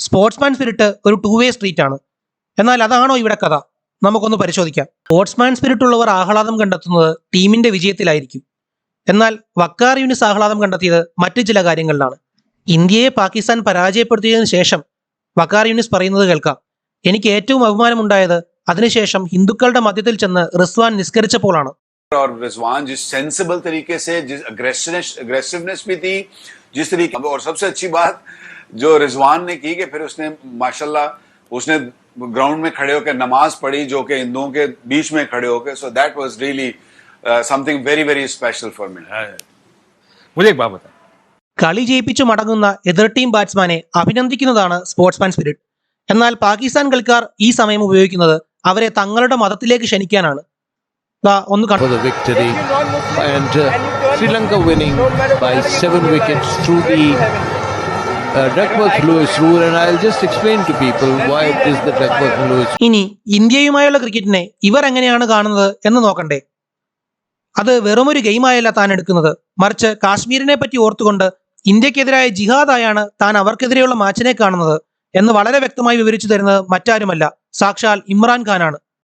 Sportsman spirit ഒരു two way street ആണ്. എന്നാൽ അതാണോ ഇവിടെ കഥ? നമുക്കൊന്ന് പരിശോധിക്കാം. സ്പോർട്സ്മാൻ സ്പിരിറ്റ് ഉള്ളവർ ആഹ്ലാദം കണ്ടെത്തുന്നത് ടീമിന്റെ വിജയത്തിലായിരിക്കും. എന്നാൽ വക്കാർ യൂണിസ് ആഹ്ലാദം കണ്ടെത്തിയത് മറ്റു ചില കാര്യങ്ങളിലാണ്. ഇന്ത്യയെ പാകിസ്ഥാൻ പരാജയപ്പെടുത്തിയതിനു ശേഷം വക്കാർ യൂണിസ് പറയുന്നത് കേൾക്കാം. എനിക്ക് ഏറ്റവും അഭിമാനമുണ്ടായത് അതിനുശേഷം ഹിന്ദുക്കളുടെ മധ്യത്തിൽ ചെന്ന് റിസ്വാൻ നിസ്കരിച്ചപ്പോഴാണ് और रिजवान जिस सेंसिबल तरीके से जिस अग्रेसिवनेस अग्रेसिवनेस भी थी जिस तरीके और सबसे अच्छी बात जो रिजवान ने की कि फिर उसने माशाल्लाह उसने ग्राउंड में खड़े होकर नमाज पढ़ी जो कि हिंदुओं के बीच में खड़े होकर so that was really something very very special for me मुझे एक बात बता കളി ജയിപ്പിച്ചു മടങ്ങുന്ന എതിർ ടീം ബാറ്റ്സ്മാനെ അഭിനന്ദിക്കുന്നതാണ് സ്പോർട്സ്മാൻ സ്പിരിറ്റ് എന്നാൽ പാകിസ്ഥാൻ കളിക്കാർ ഈ സമയം ഉപയോഗിക്കുന്നത് അവരെ തങ്ങളുടെ മതത്തിലേക്ക് ക്ഷണിക്കാനാണ് ദാ ഒന്ന് victory and uh, Sri Lanka winning by seven wickets through the ഇനി ഇന്ത്യയുമായുള്ള ക്രിക്കറ്റിനെ ഇവർ എങ്ങനെയാണ് കാണുന്നത് എന്ന് നോക്കണ്ടേ. അത് വെറുമൊരു ഗെയിമായല്ല താൻ എടുക്കുന്നത്. മറിച്ച് കാശ്മീരിനെ പറ്റി ഓർത്തുകൊണ്ട് ഇന്ത്യക്കെതിരായ ജിഹാദായാണ് താൻ അവർക്കെതിരെയുള്ള മാച്ചിനെ കാണുന്നത് എന്ന് വളരെ വ്യക്തമായി വിവരിച്ചു തരുന്നത് മറ്റാരുമല്ല. സാക്ഷാൽ ഇമ്രാൻ ഖാനാണ്.